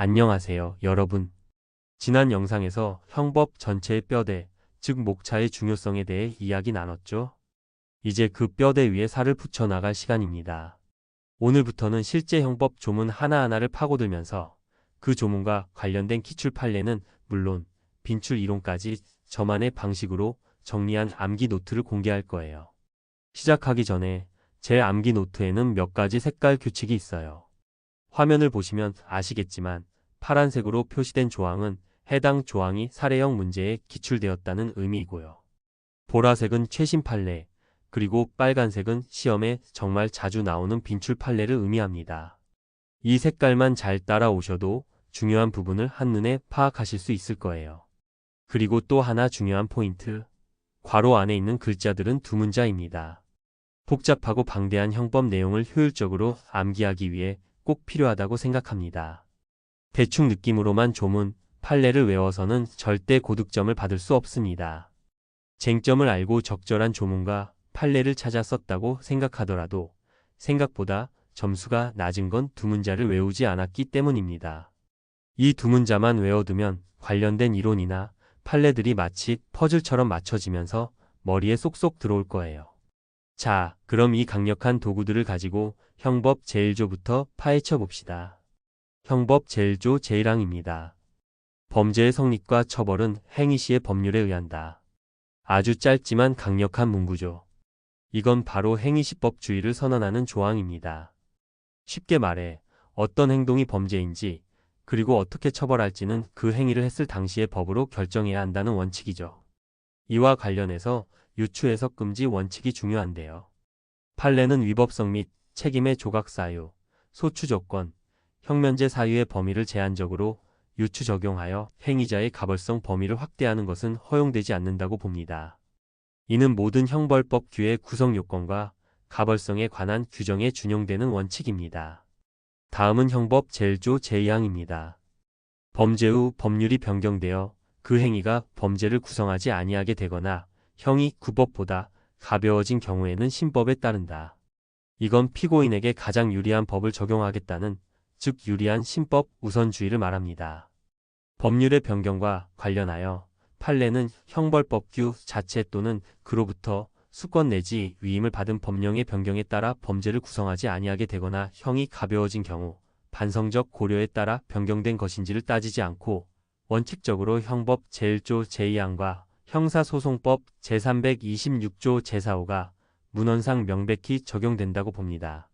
안녕하세요, 여러분. 지난 영상에서 형법 전체의 뼈대, 즉 목차의 중요성에 대해 이야기 나눴죠? 이제 그 뼈대 위에 살을 붙여 나갈 시간입니다. 오늘부터는 실제 형법 조문 하나하나를 파고들면서 그 조문과 관련된 기출 판례는 물론 빈출 이론까지 저만의 방식으로 정리한 암기 노트를 공개할 거예요. 시작하기 전에 제 암기 노트에는 몇 가지 색깔 규칙이 있어요. 화면을 보시면 아시겠지만 파란색으로 표시된 조항은 해당 조항이 사례형 문제에 기출되었다는 의미이고요. 보라색은 최신 판례, 그리고 빨간색은 시험에 정말 자주 나오는 빈출 판례를 의미합니다. 이 색깔만 잘 따라오셔도 중요한 부분을 한눈에 파악하실 수 있을 거예요. 그리고 또 하나 중요한 포인트. 괄호 안에 있는 글자들은 두 문자입니다. 복잡하고 방대한 형법 내용을 효율적으로 암기하기 위해 꼭 필요하다고 생각합니다. 대충 느낌으로만 조문, 판례를 외워서는 절대 고득점을 받을 수 없습니다. 쟁점을 알고 적절한 조문과 판례를 찾아 썼다고 생각하더라도 생각보다 점수가 낮은 건 두 문자를 외우지 않았기 때문입니다. 이 두 문자만 외워두면 관련된 이론이나 판례들이 마치 퍼즐처럼 맞춰지면서 머리에 쏙쏙 들어올 거예요. 자, 그럼 이 강력한 도구들을 가지고 형법 제1조부터 파헤쳐 봅시다. 형법 제1조 제1항입니다. 범죄의 성립과 처벌은 행위 시의 법률에 의한다. 아주 짧지만 강력한 문구죠. 이건 바로 행위시법주의를 선언하는 조항입니다. 쉽게 말해 어떤 행동이 범죄인지 그리고 어떻게 처벌할지는 그 행위를 했을 당시의 법으로 결정해야 한다는 원칙이죠. 이와 관련해서 유추해석 금지 원칙이 중요한데요. 판례는 위법성 및 책임의 조각 사유, 소추 조건, 형면제 사유의 범위를 제한적으로 유추 적용하여 행위자의 가벌성 범위를 확대하는 것은 허용되지 않는다고 봅니다. 이는 모든 형벌법 규의 구성 요건과 가벌성에 관한 규정에 준용되는 원칙입니다. 다음은 형법 제1조 제2항입니다. 범죄 후 법률이 변경되어 그 행위가 범죄를 구성하지 아니하게 되거나 형이 구법보다 가벼워진 경우에는 신법에 따른다. 이건 피고인에게 가장 유리한 법을 적용하겠다는 즉 유리한 신법 우선주의를 말합니다. 법률의 변경과 관련하여 판례는 형벌법규 자체 또는 그로부터 수권 내지 위임을 받은 법령의 변경에 따라 범죄를 구성하지 아니하게 되거나 형이 가벼워진 경우 반성적 고려에 따라 변경된 것인지를 따지지 않고 원칙적으로 형법 제1조 제2항과 형사소송법 제326조 제4호가 문헌상 명백히 적용된다고 봅니다.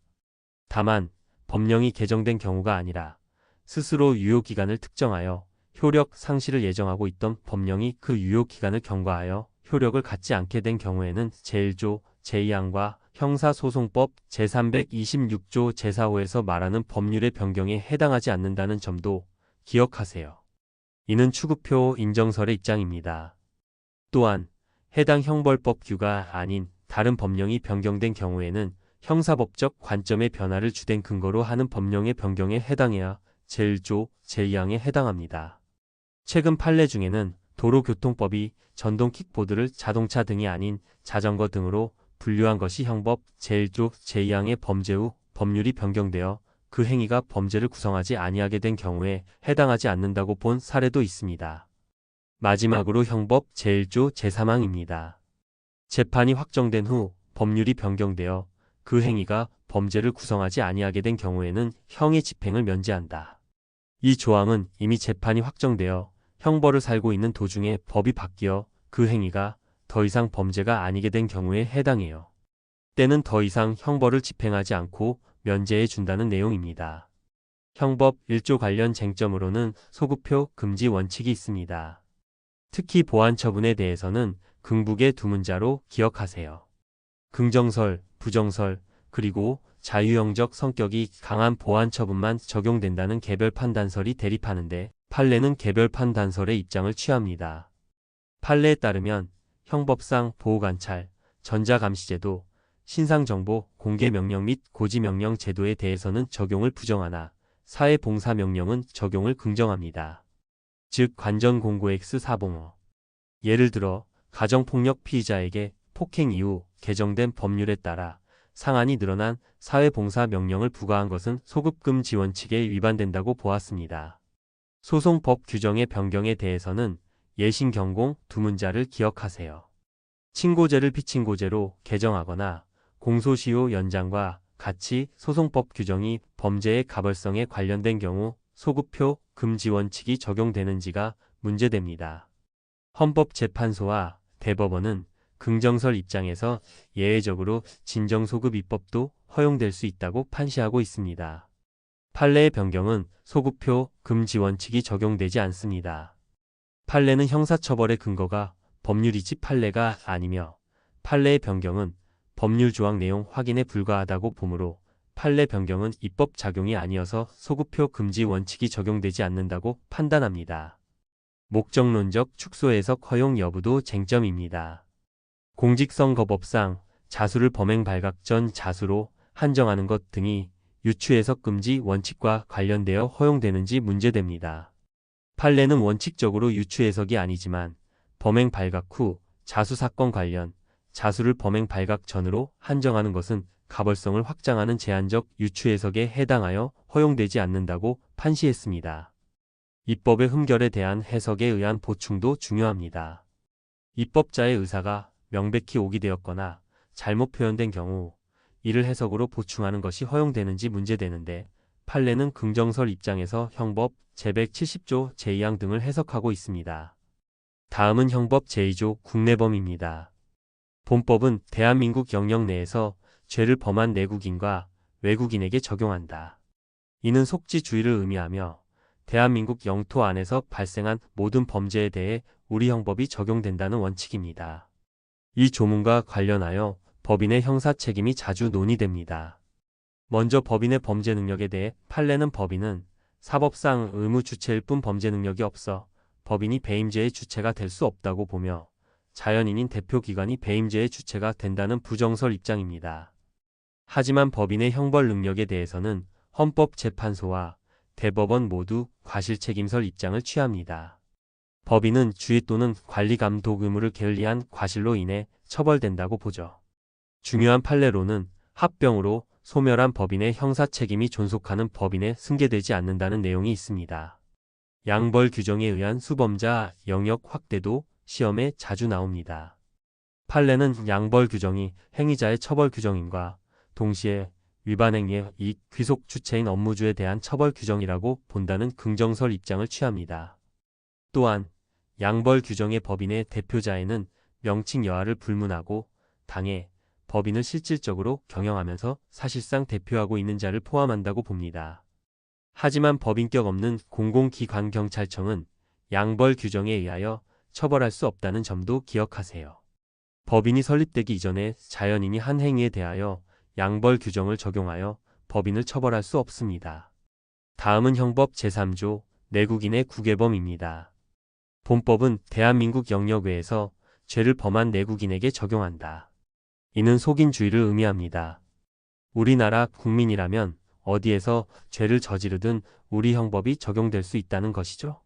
다만 법령이 개정된 경우가 아니라 스스로 유효기간을 특정하여 효력 상실을 예정하고 있던 법령이 그 유효기간을 경과하여 효력을 갖지 않게 된 경우에는 제1조 제2항과 형사소송법 제326조 제4호에서 말하는 법률의 변경에 해당하지 않는다는 점도 기억하세요. 이는 추구표 인정설의 입장입니다. 또한 해당 형벌법 규가 아닌 다른 법령이 변경된 경우에는 형사법적 관점의 변화를 주된 근거로 하는 법령의 변경에 해당해야 제1조 제2항에 해당합니다. 최근 판례 중에는 도로교통법이 전동 킥보드를 자동차 등이 아닌 자전거 등으로 분류한 것이 형법 제1조 제2항의 범죄 후 법률이 변경되어 그 행위가 범죄를 구성하지 아니하게 된 경우에 해당하지 않는다고 본 사례도 있습니다. 마지막으로 형법 제1조 제3항입니다. 재판이 확정된 후 법률이 변경되어 그 행위가 범죄를 구성하지 아니하게 된 경우에는 형의 집행을 면제한다. 이 조항은 이미 재판이 확정되어 형벌을 살고 있는 도중에 법이 바뀌어 그 행위가 더 이상 범죄가 아니게 된 경우에 해당해요. 때는 더 이상 형벌을 집행하지 않고 면제해 준다는 내용입니다. 형법 1조 관련 쟁점으로는 소급표 금지 원칙이 있습니다. 특히 보안 처분에 대해서는 긍북의 두 문자로 기억하세요. 긍정설, 부정설, 그리고 자유형적 성격이 강한 보안 처분만 적용된다는 개별 판단설이 대립하는데 판례는 개별 판단설의 입장을 취합니다. 판례에 따르면 형법상 보호관찰, 전자감시제도, 신상정보 공개명령 및 고지명령 제도에 대해서는 적용을 부정하나 사회봉사명령은 적용을 긍정합니다. 즉 관전공고 X4봉어 예를 들어 가정폭력 피의자에게 폭행 이후 개정된 법률에 따라 상한이 늘어난 사회봉사 명령을 부과한 것은 소급금 지원칙에 위반된다고 보았습니다. 소송법 규정의 변경에 대해서는 예신 경공 두 문자를 기억하세요. 친고죄를 피친고죄로 개정하거나 공소시효 연장과 같이 소송법 규정이 범죄의 가벌성에 관련된 경우 소급표 금지 원칙이 적용되는지가 문제됩니다. 헌법재판소와 대법원은 긍정설 입장에서 예외적으로 진정소급 입법도 허용될 수 있다고 판시하고 있습니다. 판례의 변경은 소급표 금지 원칙이 적용되지 않습니다. 판례는 형사처벌의 근거가 법률이지 판례가 아니며 판례의 변경은 법률 조항 내용 확인에 불과하다고 보므로 판례 변경은 입법 작용이 아니어서 소급표 금지 원칙이 적용되지 않는다고 판단합니다. 목적론적 축소 해석 허용 여부도 쟁점입니다. 공직선거법상 자수를 범행 발각 전 자수로 한정하는 것 등이 유추해석 금지 원칙과 관련되어 허용되는지 문제됩니다. 판례는 원칙적으로 유추해석이 아니지만 범행 발각 후 자수 사건 관련 자수를 범행 발각 전으로 한정하는 것은 가벌성을 확장하는 제한적 유추해석에 해당하여 허용되지 않는다고 판시했습니다. 입법의 흠결에 대한 해석에 의한 보충도 중요합니다. 입법자의 의사가 명백히 오기되었거나 잘못 표현된 경우 이를 해석으로 보충하는 것이 허용되는지 문제되는데 판례는 긍정설 입장에서 형법 제170조 제2항 등을 해석하고 있습니다. 다음은 형법 제2조 국내범입니다. 본법은 대한민국 영역 내에서 죄를 범한 내국인과 외국인에게 적용한다. 이는 속지주의를 의미하며 대한민국 영토 안에서 발생한 모든 범죄에 대해 우리 형법이 적용된다는 원칙입니다. 이 조문과 관련하여 법인의 형사 책임이 자주 논의됩니다. 먼저 법인의 범죄 능력에 대해 판례는 법인은 사법상 의무 주체일 뿐 범죄 능력이 없어 법인이 배임죄의 주체가 될 수 없다고 보며 자연인인 대표기관이 배임죄의 주체가 된다는 부정설 입장입니다. 하지만 법인의 형벌 능력에 대해서는 헌법재판소와 대법원 모두 과실책임설 입장을 취합니다. 법인은 주의 또는 관리 감독 의무를 게을리한 과실로 인해 처벌된다고 보죠. 중요한 판례로는 합병으로 소멸한 법인의 형사 책임이 존속하는 법인에 승계되지 않는다는 내용이 있습니다. 양벌 규정에 의한 수범자 영역 확대도 시험에 자주 나옵니다. 판례는 양벌 규정이 행위자의 처벌 규정인과 동시에 위반 행위의 이 귀속 주체인 업무주에 대한 처벌 규정이라고 본다는 긍정설 입장을 취합니다. 또한 양벌 규정의 법인의 대표자에는 명칭 여하를 불문하고 당해 법인을 실질적으로 경영하면서 사실상 대표하고 있는 자를 포함한다고 봅니다. 하지만 법인격 없는 공공기관경찰청은 양벌 규정에 의하여 처벌할 수 없다는 점도 기억하세요. 법인이 설립되기 이전에 자연인이 한 행위에 대하여 양벌 규정을 적용하여 법인을 처벌할 수 없습니다. 다음은 형법 제3조 내국인의 국외범입니다. 본법은 대한민국 영역 외에서 죄를 범한 내국인에게 적용한다. 이는 속인주의를 의미합니다. 우리나라 국민이라면 어디에서 죄를 저지르든 우리 형법이 적용될 수 있다는 것이죠.